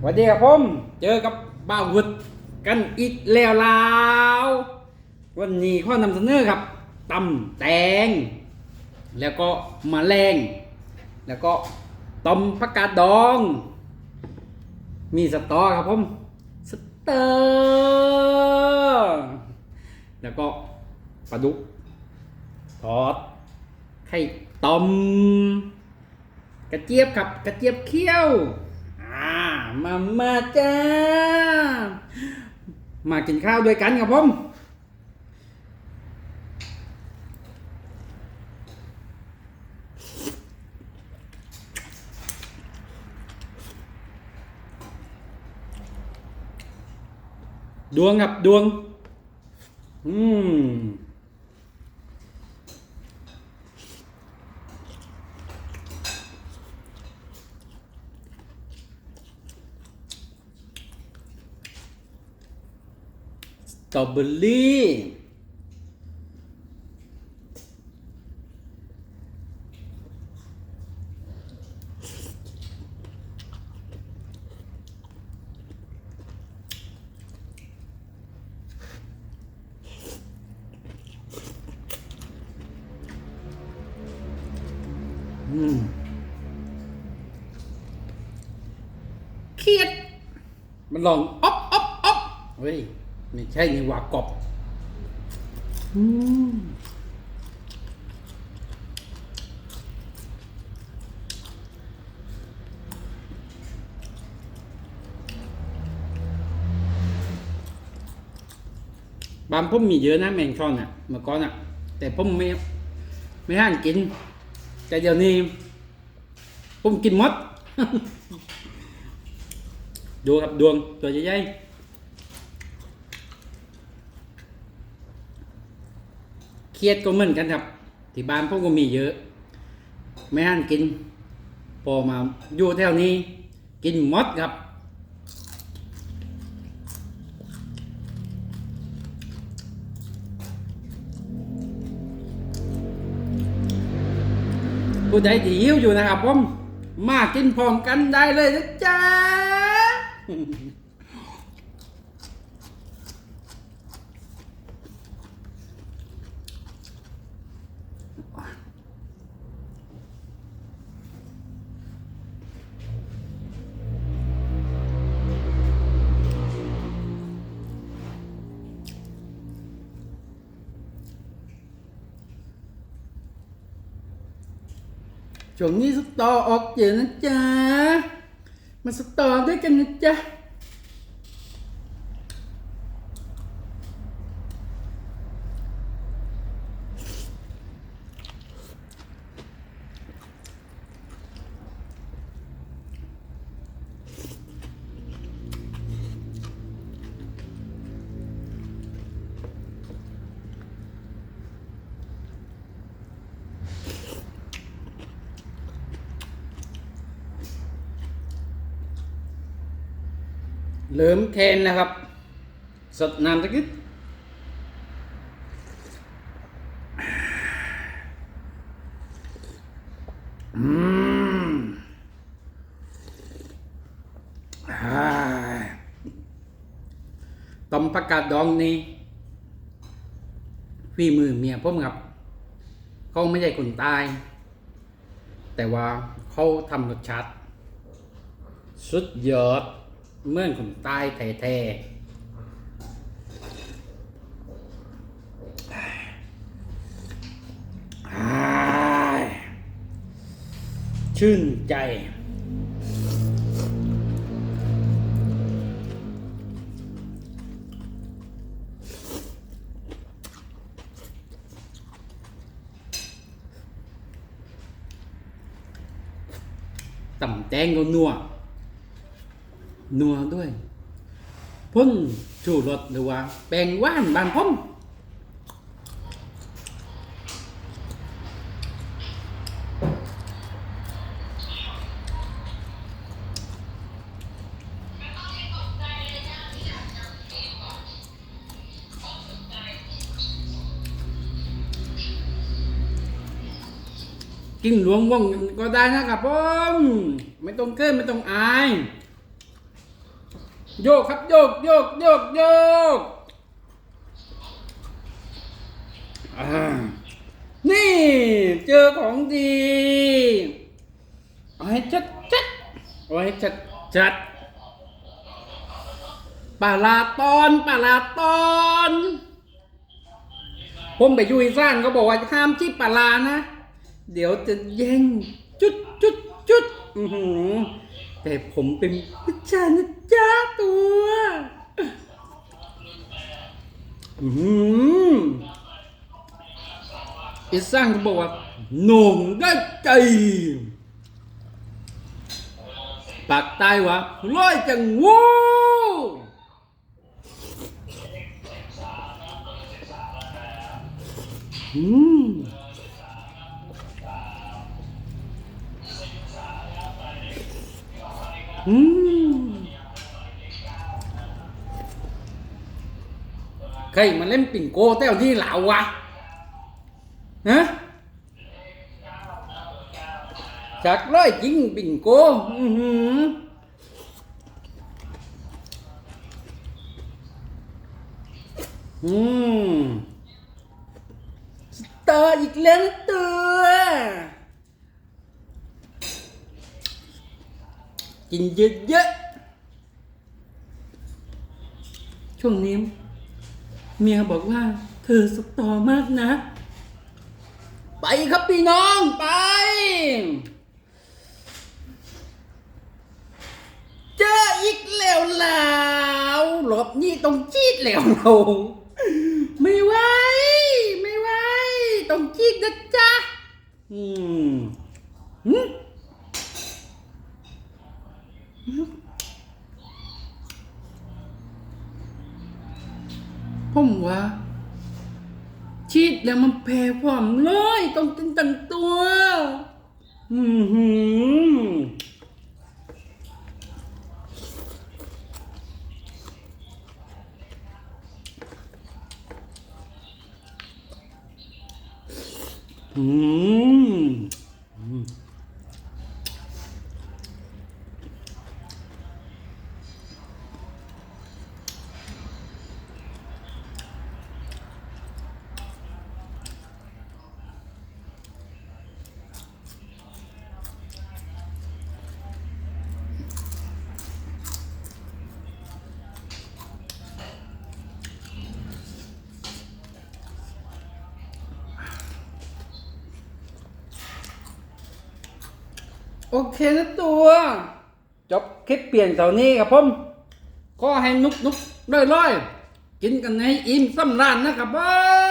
สวัสดีครับผม เจอกับบ้าววุฒกันอีกแล้วลาววันนี้ข้อนำเสนอครับตำแตง แล้วก็มะแรงแล้วก็ต้มผักกาดดอง มีสตอครับผมสเตอร์แล้วก็ปลาดุกทอดไข่ต้มกระเจี๊ยบครับกระเจี๊ยบเคี่ยว มามาจ้า มากินข้าวด้วยกันครับผมดวงครับดวง อืม ตรอเบอรี่อืมเครียดมันลองอ๊อบอ๊อบอ๊อบเฮ้ย ไม่ใช่นี่หว่ากบอืมบางผมมีเยอะนะแมงช่อนอะเมื่อก่อนอะ แต่ผมไม่ไม่ห้านกิน แต่เดี๋ยวนี้ผมกินมด ดูครับดวงตัวใหญ่ๆ เครียดก็เหมือนกันครับ ที่บ้านผมก็มีเยอะ ไม่ห้านกิน พอมาอยู่แถวนี้ กินมดครับ ผู้ใดที่หิวอยู่นะครับผม มากินพร้อมกันได้เลยนะจ๊ะ ช่วงนี้สตอออกเยอะนะจ๊ะ มาสตอด้วยกันนะจ๊ะ เริ่มแคนนะครับ สดน้ำสักนิดอืมต้มผักกาดดองนี่ฝีมือเมียผมครับ เขาไม่ใช่คนตาย แต่ว่าเขาทำรสชาติสุดยอด เมื่อนคนใต้แท้ๆอ้ายชื่นใจต่ำแตงก็นัว นัวด้วยพ่นชูรสหรือว่าแปลงว่านบานพ่มกินหลวงว่องก็ได้นะครับผม ไม่ต้องเกินไม่ต้องอาย โยกครับโยกโยกโยกโยกนี่เจอของดีเอาให้ชัดชัดๆเอาให้ชัดชัดปลาลาตอนปลาลาตอน ผมไปอยูอีสานเขาบอกว่าห้ามที่ปลาลานะ เดี๋ยวจะแย่งจุดจุดจุดอือหือ แต่ผมเป็นผู้ชายนะจ้าตัวอือหืออีสานเขาบอกว่าหนุ่มได้ใจปากใต้วะร้อยจังวูอืม อืมใครมาเล่นปิ่งโก้แต้วที่เหลาวะฮะจากร้อยจริงปิ่งโกอือหืออืมสตาร์อีกแล้วนตัว กินเยอะๆ ช่วงนี้ เมียบอกว่า เธอสตอมากนะ ไปครับพี่น้องไป เจออีกแล้วแล้วหลบนี่ต้องจีดแล้วลงไม่ไหวไม่ไหวต้องจีดนะจ๊ะอืมหืม วะชีดแล้วมันแพ้ความเลยต้องตึงตังตัว อือหือม โอเคนะตัว จบคลิปเปลี่ยนเท่านี้ครับผมก็ให้นุกนุกร้อยๆ กินกันให้อิ่มสำราญนะครับผมบาย